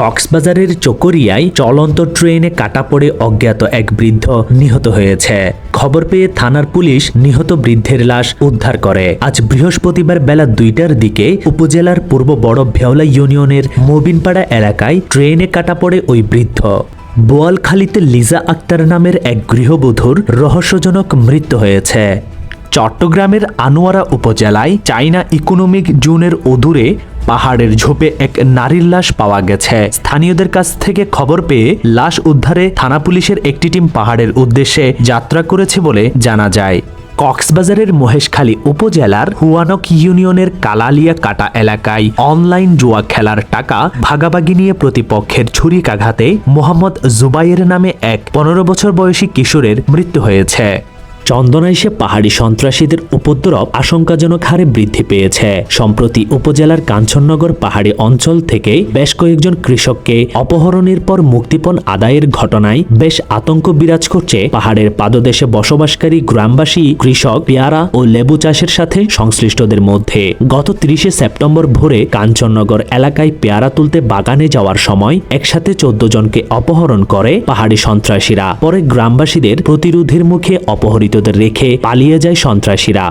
কক্সবাজারের চকরিয়ায় চলন্ত ট্রেনে কাটা পড়ে অজ্ঞাত এক বৃদ্ধ নিহত হয়েছে। খবর পেয়ে থানার পুলিশ নিহত বৃদ্ধের লাশ উদ্ধার করে। আজ বৃহস্পতিবার বেলা দুইটার দিকে উপজেলার পূর্ব বড় ভেওলা ইউনিয়নের মোবিনপাড়া এলাকায় ট্রেনে কাটা পড়ে ওই বৃদ্ধ। বোয়ালখালীতে লিজা আক্তার নামের এক গৃহবধূর রহস্যজনক মৃত্যু হয়েছে। চট্টগ্রামের আনোয়ারা উপজেলায় চাইনা ইকোনমিক জোনের অদূরে পাহাড়ের ঝোপে এক নারীর লাশ পাওয়া গেছে। স্থানীয়দের কাছ থেকে খবর পেয়ে লাশ উদ্ধারে থানা পুলিশের একটি টিম পাহাড়ের উদ্দেশ্যে যাত্রা করেছে বলে জানা যায়। কক্সবাজারের মহেশখালী উপজেলার হুয়ানক ইউনিয়নের কালালিয়া কাটা এলাকায় অনলাইন জুয়া খেলার টাকা ভাগাভাগি নিয়ে প্রতিপক্ষের ছুরিকাঘাতে মোহাম্মদ জুবাইয়ের নামে এক পনেরো বছর বয়সী কিশোরের মৃত্যু হয়েছে। চন্দনাইশে পাহাড়ি সন্ত্রাসীদের উপদ্রব আশঙ্কাজনক হারে বৃদ্ধি পেয়েছে। সম্প্রতি উপজেলার কাঞ্চননগর পাহাড়ি অঞ্চল থেকে বেশ কয়েকজন কৃষককে অপহরণের পর মুক্তিপণ আদায়ের ঘটনায় বেশ আতঙ্ক বিরাজ করছে পাহাড়ের পাদদেশে বসবাসকারী গ্রামবাসী, কৃষক, পেয়ারা ও লেবু চাষের সাথে সংশ্লিষ্টদের মধ্যে। গত তিরিশে সেপ্টেম্বর ভোরে কাঞ্চননগর এলাকায় পেয়ারা তুলতে বাগানে যাওয়ার সময় একসাথে চোদ্দ জনকে অপহরণ করে পাহাড়ি সন্ত্রাসীরা। পরে গ্রামবাসীদের প্রতিরোধের মুখে অপহরিতদের রেখে পালিয়ে যায় সন্ত্রাসীরা।